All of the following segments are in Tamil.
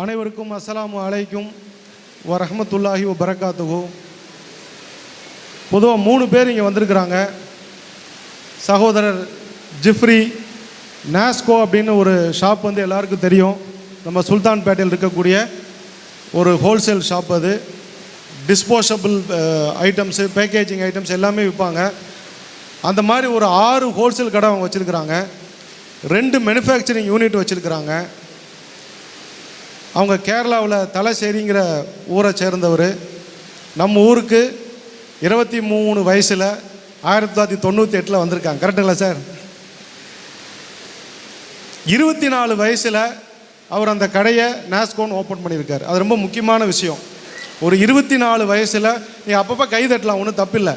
அனைவருக்கும் அஸ்ஸலாமு அலைக்கும் வரஹமத்துல்லாஹி வபரகாத்துஹு. பொதுவாக மூணு பேர் இங்கே வந்திருக்கிறாங்க. சகோதரர் ஜிஃப்ரி நாஸ்கோ அப்படின்னு ஒரு ஷாப் வந்து எல்லாருக்கும் தெரியும். நம்ம சுல்தான்பேட்டையில் இருக்கக்கூடிய ஒரு ஹோல்சேல் ஷாப் அது. டிஸ்போசபிள் ஐட்டம்ஸு பேக்கேஜிங் ஐட்டம்ஸ் எல்லாமே விற்பாங்க. அந்த மாதிரி ஒரு ஆறு ஹோல்சேல் கடை அவங்க வச்சுருக்கிறாங்க. ரெண்டு மேனுஃபேக்சரிங் யூனிட் வச்சுருக்கிறாங்க. அவங்க கேரளாவில் தலசேரிங்கிற ஊரை சேர்ந்தவர். நம்ம ஊருக்கு இருபத்தி மூணு வயசில் ஆயிரத்தி தொள்ளாயிரத்தி தொண்ணூற்றி எட்டில் வந்திருக்காங்க. கரெக்டுங்களா சார் இருபத்தி நாலு வயசில் அவர் அந்த கடையை நாஸ்கோன்னு ஓப்பன் பண்ணியிருக்கார். அது ரொம்ப முக்கியமான விஷயம். ஒரு இருபத்தி நாலு வயசில் நீ அப்பப்போ கை தட்டலாம் ஒன்றும் தப்பில்லை.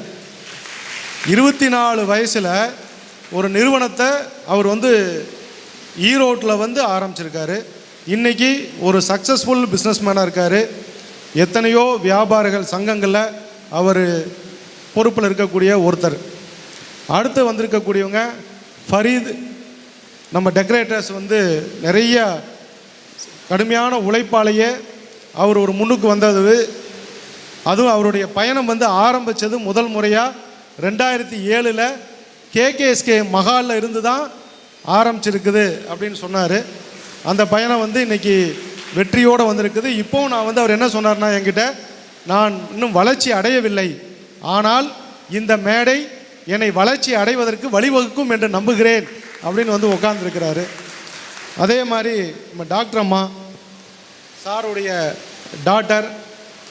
இருபத்தி நாலு வயசில் ஒரு நிறுவனத்தை அவர் வந்து ஈரோட்டில் வந்து ஆரம்பிச்சிருக்காரு. இன்றைக்கி ஒரு சக்ஸஸ்ஃபுல் பிஸ்னஸ்மேனாக இருக்கார். எத்தனையோ வியாபாரிகள் சங்கங்களில் அவர் பொறுப்பில் இருக்கக்கூடிய ஒருத்தர். அடுத்து வந்திருக்கக்கூடியவங்க ஃபரீத். நம்ம டெக்கரேட்டர்ஸ் வந்து நிறைய கடுமையான உழைப்பாலேயே அவர் ஒரு முன்னுக்கு வந்தது. அதுவும் அவருடைய பயணம் வந்து ஆரம்பித்தது முதல் முறையாக ரெண்டாயிரத்தி ஏழில் கேகேஎஸ்கே மஹாலில் இருந்து தான் ஆரம்பிச்சிருக்குது அப்படின்னு சொன்னார். அந்த பயணம் வந்து இன்றைக்கி வெற்றியோடு வந்திருக்குது. இப்போவும் நான் வந்து அவர் என்ன சொன்னார்னா என்கிட்ட நான் இன்னும் வளர்ச்சி அடையவில்லை. ஆனால் இந்த மேடை என்னை வளர்ச்சி அடைவதற்கு வழிவகுக்கும் என்று நம்புகிறேன். அப்படின்னு வந்து உட்காந்துருக்கிறாரு அதே மாதிரி நம்ம டாக்டர் அம்மா சாருடைய டாட்டர்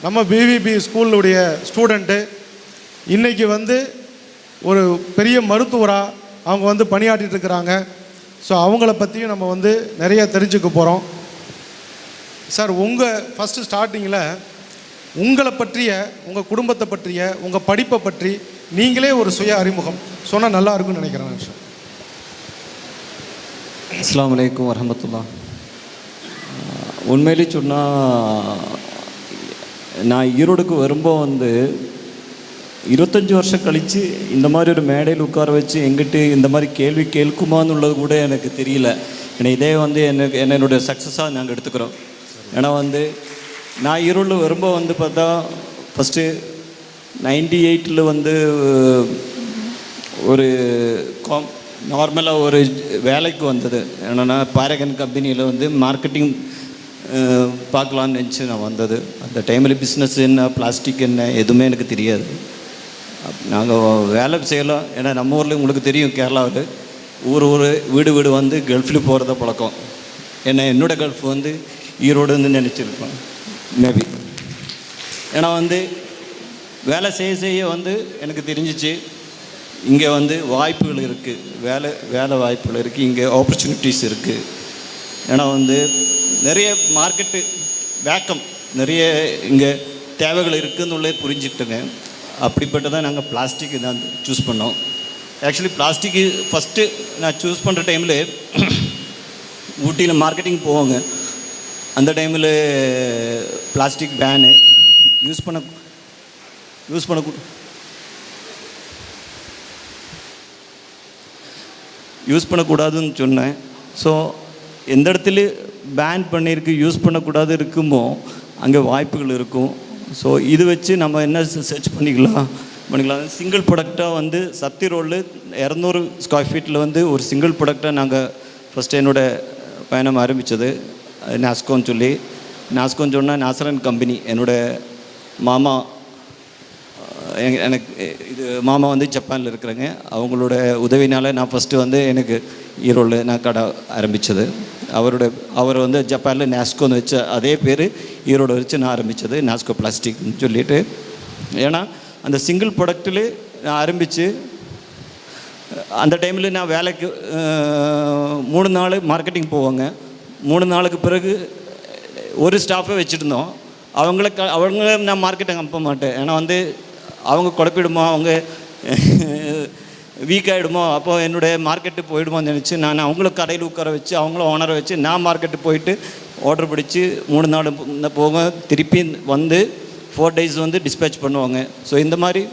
நம்ம பிவிபி ஸ்கூலுடைய ஸ்டூடெண்ட்டு இன்றைக்கி வந்து ஒரு பெரிய மருத்துவராக அவங்க வந்து பணியாற்றிட்டு இருக்கிறாங்க. ஸோ அவங்கள பற்றியும் நம்ம வந்து நிறைய தெரிஞ்சுக்க போகிறோம் சார் உங்கள் ஃபஸ்ட்டு ஸ்டார்டிங்கில் உங்களை பற்றிய உங்கள் குடும்பத்தை பற்றிய உங்கள் படிப்பை பற்றி நீங்களே ஒரு சுய அறிமுகம் சொன்னால் நல்லா இருக்கும்னு நினைக்கிறேன் நான் சார் அஸ்ஸலாமு அலைக்கும் வரஹமத்துல்லா. உண்மையிலே சொன்னால் நான் ஈரோடுக்கு வரும்போது வந்து இருபத்தஞ்சி வருஷம் கழித்து இந்த மாதிரி ஒரு மேடையில் உட்கார வச்சு எங்கிட்டு இந்த மாதிரி கேள்வி கேட்குமான்னுள்ளது கூட எனக்கு தெரியல ஏன்னா இதே வந்து எனக்கு என்னுடைய சக்ஸஸாக நாங்கள் எடுத்துக்கிறோம் ஏன்னா வந்து நான் இருள் ரொம்ப வந்து பார்த்தா ஃபஸ்ட்டு நைன்டி எயிட்டில் வந்து ஒரு காம் நார்மலாக ஒரு வேலைக்கு வந்தது என்னென்னா பாரகன் கம்பெனியில் வந்து மார்க்கெட்டிங் பார்க்கலான்னு நினச்சி நான் வந்தது அந்த டைமில் பிஸ்னஸ் என்ன பிளாஸ்டிக் என்ன எதுவுமே எனக்கு தெரியாது நாங்கள் வேலை செய்யலாம். ஏன்னா நம்ம ஊரில் உங்களுக்கு தெரியும் கேரளாவில் ஊர் ஊர் வீடு வீடு வந்து கல்ஃபில் போகிறத பழக்கம். ஏன்னா என்னோடய கல்ஃப் வந்து ஈரோடுன்னு நினச்சிருப்பேன் மேபி ஏன்னா வந்து வேலை செய்ய செய்ய வந்து எனக்கு தெரிஞ்சிச்சு இங்கே வந்து வாய்ப்புகள் இருக்குது வேலை வேலை வாய்ப்புகள் இருக்குது இங்கே ஆப்பர்ச்சுனிட்டிஸ் இருக்குது ஏன்னா வந்து நிறைய மார்க்கெட்டு வேக்கம் நிறைய இங்கே தேவைகள் இருக்குதுன்னு புரிஞ்சுக்கிட்டுங்க. அப்படிப்பட்டதான் நாங்கள் பிளாஸ்டிக் தான் சூஸ் பண்ணோம். ஆக்சுவலி பிளாஸ்டிக்கு ஃபஸ்ட்டு நான் சூஸ் பண்ணுற டைமில் ஊட்டியில் மார்க்கெட்டிங் போவாங்க. அந்த டைமில் பிளாஸ்டிக் பேனு யூஸ் பண்ண யூஸ் பண்ண யூஸ் பண்ணக்கூடாதுன்னு சொன்னேன். ஸோ எந்த இடத்துல பேன் பண்ணியிருக்கு யூஸ் பண்ணக்கூடாது இருக்குமோ அங்கே வாய்ப்புகள் இருக்கும். ஸோ இது வச்சு நம்ம என்ன சர்ச் பண்ணிக்கலாம்? பண்ணிக்கலாம். சிங்கிள் ப்ராடக்டாக வந்து சத்தி ரோடில் இரநூறு ஸ்கொயர் ஃபீட்டில் வந்து ஒரு சிங்கிள் ப்ராடக்டாக நாங்கள் ஃபஸ்ட்டு என்னோடய பயணம் ஆரம்பித்தது நாஸ்கோன்னு சொல்லி. நாஸ்கோன்னு சொன்னால் நாசரன் கம்பெனி என்னோடய மாமா எனக்கு இது மாமா வந்து ஜப்பானில் இருக்கிறாங்க. அவங்களோட உதவினால் நான் ஃபஸ்ட்டு வந்து எனக்கு ஈரோடு நான் கடை ஆரம்பித்தது அவரோட அவர் வந்து ஜப்பானில் நாஸ்கோன்னு வச்ச அதே பேர் இவரோட வச்சு நான் ஆரம்பித்தது நாஸ்கோ பிளாஸ்டிக்னு சொல்லிட்டு. ஏன்னா அந்த சிங்கிள் ப்ராடக்ட்டில் நான் ஆரம்பித்து அந்த டைமில் நான் வேலைக்கு மூணு நாள் மார்க்கெட்டிங் போவாங்க. மூணு நாளுக்கு பிறகு ஒரு ஸ்டாஃபே வச்சுருந்தோம். அவங்கள க அவங்கள நான் மார்க்கெட்டிங் அனுப்ப மாட்டேன். ஏன்னா வந்து அவங்க குழப்பிடுமா? அவங்க வீக் ஆகிடுமோ அப்போ என்னுடைய மார்க்கெட்டு போயிடுமோன்னு நினச்சி நான் அவங்கள கடையில் உட்கார வச்சு அவங்கள ஓனரை வச்சு நான் மார்க்கெட்டு போயிட்டு ஆர்டர் பிடிச்சி மூணு நாள் போ- போக திருப்பி வந்து ஃபோர் டேஸ் வந்து டிஸ்பேச் பண்ணுவாங்க. ஸோ இந்த மாதிரி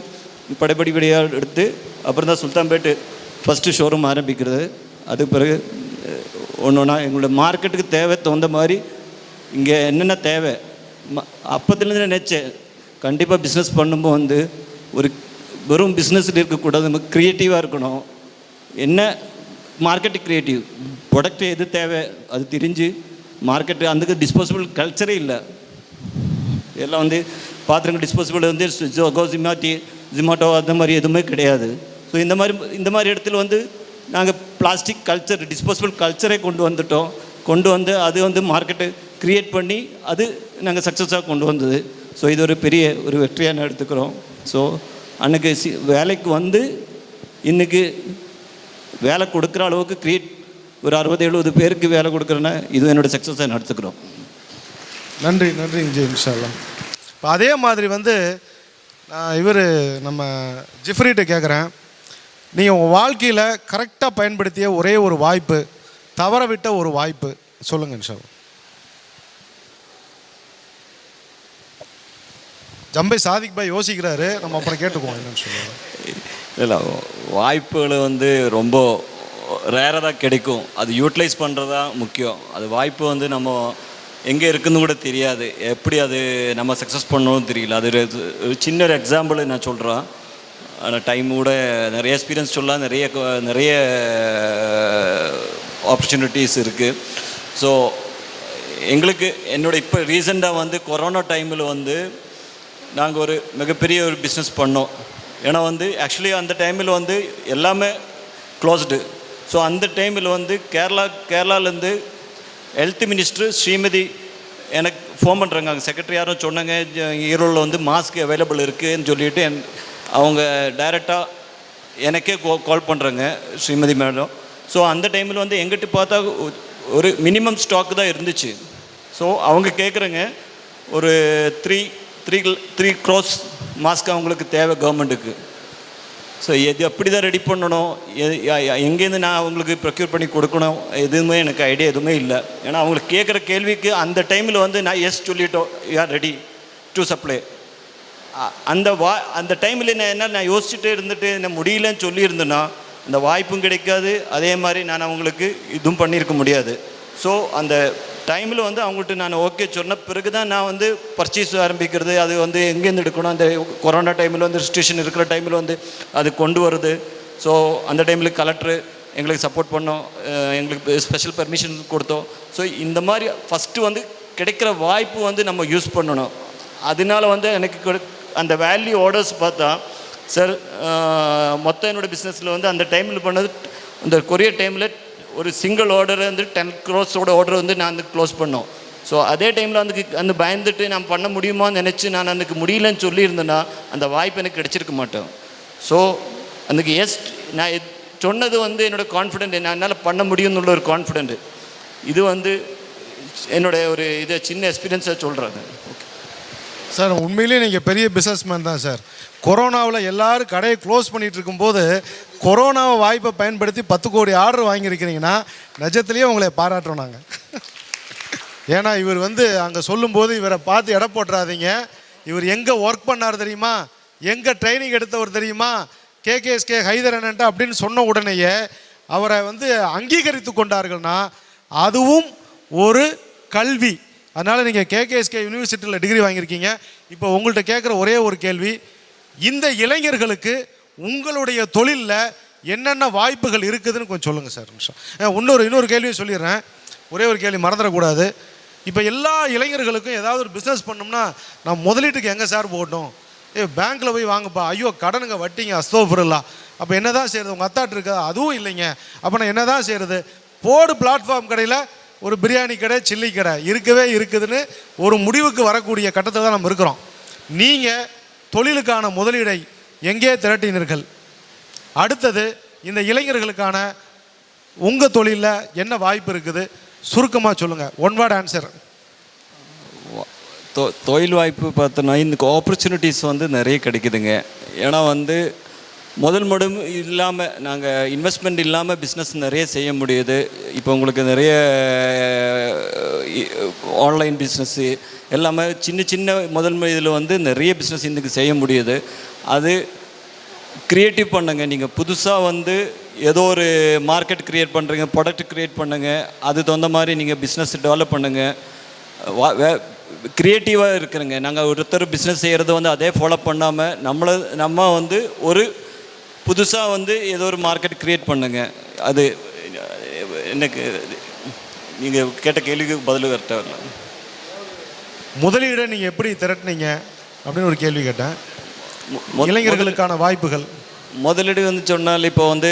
படைப்படிப்படியாக எடுத்து அப்புறம் தான் சுல்தான்பேட்டு ஃபஸ்ட்டு ஷோரூம் ஆரம்பிக்கிறது. அதுக்கு பிறகு ஒன்று ஒன்றா எங்களோட மார்க்கெட்டுக்கு தேவை தகுந்த மாதிரி இங்கே என்னென்ன தேவை? ம- அப்போத்துலேருந்து நினச்சேன். கண்டிப்பாக பிஸ்னஸ் பண்ணும்போது வந்து ஒரு வெறும் பிஸ்னஸில் இருக்கக்கூடாது. நம்ம க்ரியேட்டிவாக இருக்கணும். என்ன? மார்க்கெட்டு க்ரியேட்டிவ் ப்ராடக்ட் எது தேவை? அது தெரிஞ்சு மார்க்கெட்டு அதுக்கு டிஸ்போசபிள் கல்ச்சரே இல்லை. எல்லாம் வந்து பாத்திரங்கள் டிஸ்போசபிள் வந்து ஜோகோ ஜிமாட்டி ஜிமாட்டோ அந்த மாதிரி எதுவுமே கிடையாது. ஸோ இந்த மாதிரி இந்த மாதிரி இடத்துல வந்து நாங்கள் பிளாஸ்டிக் கல்ச்சர் டிஸ்போசபிள் கல்ச்சரே கொண்டு வந்துட்டோம். கொண்டு வந்து அது வந்து மார்க்கெட்டு க்ரியேட் பண்ணி அது நாங்கள் சக்ஸஸாக கொண்டு வந்தது. ஸோ இது ஒரு பெரிய ஒரு வெற்றியாக நான் எடுத்துக்கிறோம். ஸோ அன்னைக்கு சி வேலைக்கு வந்து இன்றைக்கி வேலை கொடுக்குற அளவுக்கு க்ரியேட் ஒரு அறுபது எழுபது பேருக்கு வேலை கொடுக்குறேன்னா இது என்னோட சக்ஸஸை நடத்துக்கிறோம் நன்றி நன்றி விஜய் இன்ஷால்லா இப்போ அதே மாதிரி வந்து நான் இவர் நம்ம ஜிஃப்ரிட்ட கேட்குறேன் நீங்கள் உங்கள் வாழ்க்கையில் கரெக்டாக பயன்படுத்திய ஒரே ஒரு வாய்ப்பு தவற விட்ட ஒரு வாய்ப்பு சொல்லுங்கள் இன்ஷால்லா ஜம்பை சாதிக் பாய் யோசிக்கிறாரு. நம்ம அப்புறம் கேட்டுக்குவோம் என்னன்னு சொல்லுவோம் இல்லை வாய்ப்புகள் வந்து ரொம்ப ரேராக தான் கிடைக்கும். அது யூட்டிலைஸ் பண்ணுறது தான் முக்கியம். அது வாய்ப்பு வந்து நம்ம எங்கே இருக்குதுன்னு கூட தெரியாது. எப்படி அது நம்ம சக்ஸஸ் பண்ணணும்னு தெரியல. அது ஒரு சின்ன ஒரு எக்ஸாம்பிள் நான் சொல்கிறேன் ஆனால் டைம் கூட நிறைய எக்ஸ்பீரியன்ஸ் சொல்லலாம். நிறைய நிறைய ஆப்பர்ச்சுனிட்டிஸ் இருக்குது ஸோ எங்களுக்கு என்னோட இப்போ ரீசெண்டாக வந்து கொரோனா டைமில் வந்து நாங்கள் ஒரு மிகப்பெரிய ஒரு பிஸ்னஸ் பண்ணோம். ஏன்னா வந்து ஆக்சுவலி அந்த டைமில் வந்து எல்லாமே க்ளோஸ்டு ஸோ அந்த டைமில் வந்து கேரளா கேரளாலேருந்து ஹெல்த் மினிஸ்டர் ஸ்ரீமதி எனக்கு ஃபோன் பண்ணுறாங்க அங்கே செக்ரட்டரி யாரும் சொன்னாங்க ஈரோடில் வந்து மாஸ்க் அவைலபிள் இருக்குதுன்னு சொல்லிட்டு என் அவங்க டைரெக்டாக எனக்கே கால் பண்ணுறாங்க ஸ்ரீமதி மேடம். ஸோ அந்த டைமில் வந்து எங்கிட்ட பார்த்தா ஒரு மினிமம் ஸ்டாக் தான் இருந்துச்சு. ஸோ அவங்க கேட்குறங்க ஒரு three three three gross mask அவங்களுக்கு தேவை கவர்மெண்ட்டுக்கு ஸோ எது எப்படி தான் ரெடி பண்ணணும் எங்கேருந்து நான் அவங்களுக்கு ப்ரொக்யூர் பண்ணி கொடுக்கணும்? எதுவுமே எனக்கு ஐடியா எதுவுமே இல்லை. ஏன்னா அவங்களுக்கு கேட்குற கேள்விக்கு அந்த டைமில் வந்து நான் எஸ் சொல்லிட்டோம். யார் ரெடி டு சப்ளை அந்த வா அந்த டைமில் நான் என்ன நான் யோசிச்சுட்டே இருந்துட்டு என்ன முடியலன்னு சொல்லியிருந்தேன்னா அந்த வாய்ப்பும் கிடைக்காது. அதே மாதிரி நான் அவங்களுக்கு இதுவும் பண்ணியிருக்க முடியாது. ஸோ அந்த டைமில் வந்து அவங்கள்ட்ட நான் ஓகே சொன்ன பிறகு தான் நான் வந்து பர்ச்சேஸ் ஆரம்பிக்கிறது. அது வந்து எங்கேருந்து எடுக்கணும்? அந்த கொரோனா டைமில் வந்து ரெஸ்ட்ரிக்ஷன் இருக்கிற டைமில் வந்து அது கொண்டு வருது. ஸோ அந்த டைமில் கலெக்டரு எங்களுக்கு சப்போர்ட் பண்ணோம். எங்களுக்கு ஸ்பெஷல் பெர்மிஷன் கொடுத்தோம். ஸோ இந்த மாதிரி ஃபஸ்ட்டு வந்து கிடைக்கிற வாய்ப்பு வந்து நம்ம யூஸ் பண்ணணும். அதனால வந்து எனக்கு அந்த வேல்யூ ஆர்டர்ஸ் பார்த்தா சார் மொத்தம் என்னோட பிஸ்னஸில் வந்து அந்த டைமில் பண்ணது அந்த கொரியர் டைமில் ஒரு சிங்கிள் ஆர்டர் வந்து டென் க்ரோஸோட ஆர்டர் வந்து நான் வந்து க்ளோஸ் பண்ணோம். ஸோ அதே டைமில் வந்து அந்த பயந்துட்டு நான் பண்ண முடியுமான்னு நினச்சி நான் அன்றைக்கு முடியலன்னு சொல்லியிருந்தேன்னா அந்த வாய்ப்பு எனக்கு கிடச்சிருக்க மாட்டேன். ஸோ அதுக்கு எஸ் நான் எத்- சொன்னது வந்து என்னோட கான்ஃபிடென்ட் என்னால் பண்ண முடியும்னு ஒரு கான்ஃபிடென்ட் இது வந்து என்னுடைய ஒரு இதை சின்ன எக்ஸ்பீரியன்ஸாக சொல்கிறாங்க சார் உண்மையிலேயே நீங்கள் பெரிய பிஸ்னஸ்மேன் தான் சார். கொரோனாவில் எல்லாரும் கடையை க்ளோஸ் பண்ணிகிட்டு இருக்கும்போது கொரோனாவை வாய்ப்பை பயன்படுத்தி பத்து கோடி ஆர்டர் வாங்கியிருக்கிறீங்கன்னா நிஜத்துலேயே உங்களை பாராட்டுறோம் நாங்கள் ஏன்னா இவர் வந்து அங்கே சொல்லும்போது இவரை பார்த்து எடை போட்டுறாதீங்க. இவர் எங்கே ஒர்க் பண்ணார் தெரியுமா? எங்கே ட்ரைனிங் எடுத்தவர் தெரியுமா? கேகேஎஸ்கே ஹைதர் அண்ணன்ட்ட அப்படின்னு சொன்ன உடனேயே அவரை வந்து அங்கீகரித்து கொண்டார்கள்னா அதுவும் ஒரு கல்வி. அதனால் நீங்கள் கேகேஎஸ்கே யூனிவர்சிட்டியில் டிகிரி வாங்கியிருக்கீங்க. இப்போ உங்கள்கிட்ட கேட்குற ஒரே ஒரு கேள்வி இந்த இளைஞர்களுக்கு உங்களுடைய தொழிலில் என்னென்ன வாய்ப்புகள் இருக்குதுன்னு கொஞ்சம் சொல்லுங்கள் சார் நிமிஷம். இன்னொரு இன்னொரு கேள்வியும் சொல்லிடுறேன். ஒரே ஒரு கேள்வி மறந்துடக்கூடாது. இப்போ எல்லா இளைஞர்களுக்கும் ஏதாவது ஒரு பிஸ்னஸ் பண்ணோம்னா நான் முதலீட்டுக்கு எங்கே சார் போட்டோம் ஏ பேங்க்கில் போய் வாங்கப்பா. ஐயோ கடனுங்க வட்டிங்க அஸ்தோஃபுருல்லா. அப்போ என்ன தான் செய்கிறது உங்கள் அத்தாட்டு இருக்கா? அதுவும் இல்லைங்க. அப்போ நான் என்ன தான் செய்கிறது போடு பிளாட்ஃபார்ம் கடையில் ஒரு பிரியாணி கடை சில்லி கடை. இருக்கவே இருக்குதுன்னு ஒரு முடிவுக்கு வரக்கூடிய கட்டத்தில் தான் நம்ம இருக்கிறோம். நீங்கள் தொழிலுக்கான முதலீடை எங்கே திரட்டினீர்கள்? அடுத்தது இந்த இளைஞர்களுக்கான உங்கள் தொழிலில் என்ன வாய்ப்பு இருக்குது? சுருக்கமாக சொல்லுங்கள் ஒன் வேர்ட் ஆன்சர் தொ தொழில் வாய்ப்பு பார்த்தோன்னா இந்த ஆப்பர்ச்சுனிட்டிஸ் வந்து நிறைய கிடைக்குதுங்க. ஏன்னா வந்து முதல் முடம் இல்லாமல் நாங்கள் இன்வெஸ்ட்மெண்ட் இல்லாமல் பிஸ்னஸ் நிறைய செய்ய முடியுது. இப்போ உங்களுக்கு நிறைய ஆன்லைன் பிஸ்னஸ்ஸு எல்லாமே சின்ன சின்ன முதல் இதில் வந்து நிறைய பிஸ்னஸ் இன்றைக்கு செய்ய முடியுது. அது க்ரியேட்டிவ் பண்ணுங்க. நீங்கள் புதுசாக வந்து ஏதோ ஒரு மார்க்கெட் க்ரியேட் பண்ணுறீங்க ப்ராடக்ட் க்ரியேட் பண்ணுங்கள் அது தகுந்த மாதிரி நீங்கள் பிஸ்னஸ் டெவலப் பண்ணுங்கள் க்ரியேட்டிவாக இருக்கிறேங்க. நாங்கள் ஒருத்தர் பிஸ்னஸ் செய்கிறது வந்து அதே ஃபாலோ பண்ணாமல் நம்மளை நம்ம வந்து ஒரு புதுசாக வந்து ஏதோ ஒரு மார்க்கெட் க்ரியேட் பண்ணுங்க. அது எனக்கு நீங்கள் கேட்ட கேள்விக்கு பதில் கரெக்டாக வரல. முதலீடை நீங்கள் எப்படி திரட்டினீங்க? அப்படின்னு ஒரு கேள்வி கேட்டேன். இளைஞர்களுக்கான வாய்ப்புகள். முதலீடு வந்து சொன்னால் இப்போ வந்து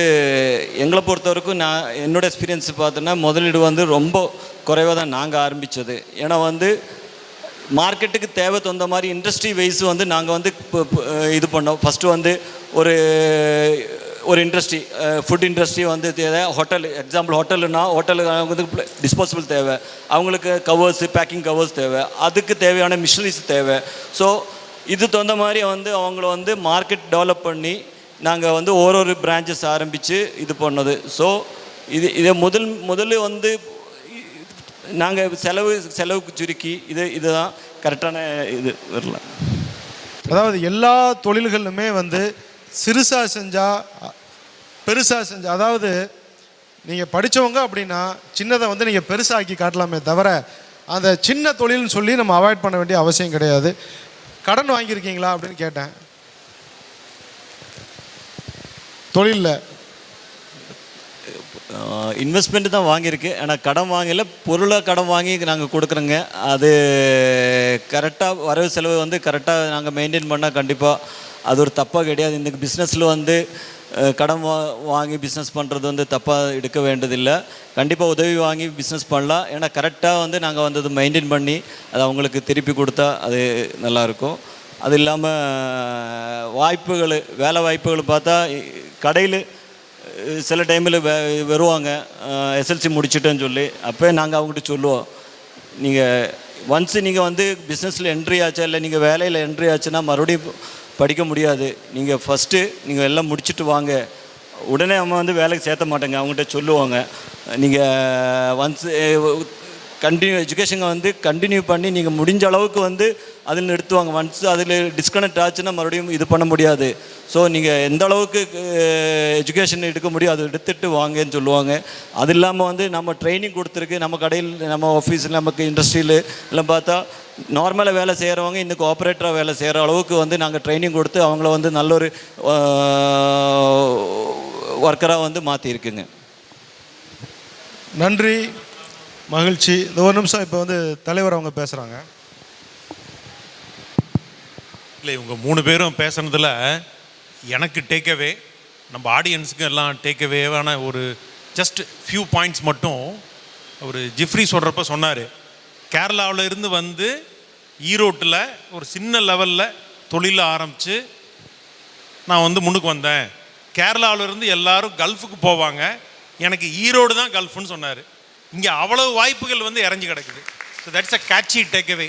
எங்களை பொறுத்த வரைக்கும் நான் என்னோட எக்ஸ்பீரியன்ஸ் பார்த்தோன்னா முதலீடு வந்து ரொம்ப குறைவாக தான் நாங்கள் ஆரம்பித்தது ஏன்னா வந்து மார்க்கெட்டுக்கு தேவை தகுந்த மாதிரி இண்டஸ்ட்ரி வைஸ் வந்து நாங்கள் வந்து இது பண்ணோம். ஃபஸ்ட்டு வந்து ஒரு ஒரு இண்டஸ்ட்ரி ஃபுட் இண்டஸ்ட்ரி வந்து தேவை. ஹோட்டல் எக்ஸாம்பிள் ஹோட்டலுனா ஹோட்டலுக்கு வந்து டிஸ்போசபிள் தேவை. அவங்களுக்கு கவர்ஸ் பேக்கிங் கவர்ஸ் தேவை. அதுக்கு தேவையான மிஷினரிஸ் தேவை. ஸோ இது தகுந்த மாதிரி வந்து அவங்கள வந்து மார்க்கெட் டெவலப் பண்ணி நாங்கள் வந்து ஒரு ஒரு பிரான்ச்சஸ் ஆரம்பித்து இது பண்ணது. ஸோ இது இதை முதல் முதல்ல வந்து நாங்கள் செலவு செலவுக்கு சுருக்கி இது இதுதான் கரெக்டான இது வரல. அதாவது எல்லா தொழில்களுமே வந்து சிறுசாக செஞ்சால் பெருசாக செஞ்சால் அதாவது நீங்கள் படித்தவங்க அப்படின்னா சின்னதை வந்து நீங்கள் பெருசாக்கி காட்டலாமே தவிர அந்த சின்ன தொழில்னு சொல்லி நம்ம அவாய்ட் பண்ண வேண்டிய அவசியம் கிடையாது. கடன் வாங்கியிருக்கீங்களா அப்படின்னு கேட்டேன். தொழிலில். இன்வெஸ்ட்மெண்ட் தான் வாங்கியிருக்கு. ஆனால் கடன் வாங்கல பொருளை கடன் வாங்கி நாங்கள் கொடுக்குறோங்க. அது கரெக்டாக வரவு செலவு வந்து கரெக்டாக நாங்கள் மெயின்டைன் பண்ணால் கண்டிப்பாக அது ஒரு தப்பாக கிடையாது. இந்த பிஸ்னஸில் வந்து கடன் வா வாங்கி பிஸ்னஸ் பண்ணுறது வந்து தப்பாக எடுக்க வேண்டியதில்லை. கண்டிப்பாக உதவி வாங்கி பிஸ்னஸ் பண்ணலாம். ஏன்னா கரெக்டாக வந்து நாங்கள் வந்து மெயின்டைன் பண்ணி அதை அவங்களுக்கு திருப்பி கொடுத்தா அது நல்லாயிருக்கும் அது இல்லாமல் வாய்ப்புகள் வேலை வாய்ப்புகள் பார்த்தா கடையில் சில டைமில் வருவாங்க. எஸ்எல்சி முடிச்சிட்டேன்னு சொல்லி. அப்போ நாங்கள் அவங்ககிட்ட சொல்லுவோம். நீங்கள் ஒன்ஸ் நீங்கள் வந்து பிஸ்னஸில் என்ட்ரி ஆச்சா இல்லை நீங்கள் வேலையில் என்ட்ரி ஆச்சுன்னா மறுபடியும் படிக்க முடியாது. நீங்கள் ஃபஸ்ட்டு நீங்கள் எல்லாம் முடிச்சுட்டு வாங்க. உடனே அவங்க வந்து வேலைக்கு சேர்த்த மாட்டேங்க. அவங்ககிட்ட சொல்லுவாங்க. நீங்கள் ஒன்ஸ் கண்டினியூ எஜுகேஷனை வந்து கண்டினியூ பண்ணி நீங்கள் முடிஞ்ச அளவுக்கு வந்து அதில் நிறுத்துவாங்க. ஒன்ஸ் அதில் டிஸ்கனெக்ட் ஆச்சுன்னா மறுபடியும் இது பண்ண முடியாது. ஸோ நீங்கள் எந்த அளவுக்கு எஜுகேஷன் எடுக்க முடியும் அதை எடுத்துட்டு வாங்கன்னு சொல்லுவாங்க. அது இல்லாமல் வந்து நம்ம ட்ரைனிங் கொடுத்துருக்கு. நம்ம கடையில் நம்ம ஆஃபீஸில் நமக்கு இண்டஸ்ட்ரியில் எல்லாம் பார்த்தா நார்மலாக வேலை செய்கிறவங்க இன்னைக்கு ஆப்ரேட்டராக வேலை செய்கிற அளவுக்கு வந்து நாங்கள் ட்ரைனிங் கொடுத்து அவங்கள வந்து நல்ல ஒரு ஒர்க்கராக வந்து மாற்றிருக்குங்க நன்றி. மகிழ்ச்சி. இந்த ஒரு நிமிஷம் இப்போ வந்து தலைவர் அவங்க பேசுகிறாங்க இல்லை இவங்க மூணு பேரும் பேசுனதில் எனக்கு டேக்அவே நம்ம ஆடியன்ஸுக்கு எல்லாம் டேக்கவேவான ஒரு ஜஸ்ட் ஃபியூ பாயிண்ட்ஸ் மட்டும் ஒரு ஜிஃப்ரி சொல்கிறப்ப சொன்னார். கேரளாவில் இருந்து வந்து ஈரோட்டில் ஒரு சின்ன லெவலில் தொழிலை ஆரம்பித்து நான் வந்து முன்னுக்கு வந்தேன். கேரளாவிலேருந்து எல்லோரும் எல்லாரும் கல்ஃபுக்கு போவாங்க. எனக்கு ஈரோடு தான் கல்ஃபுன்னு சொன்னார். இங்கே அவ்வளவு வாய்ப்புகள் வந்து இறஞ்சி கிடக்குது. So that's a catchy takeaway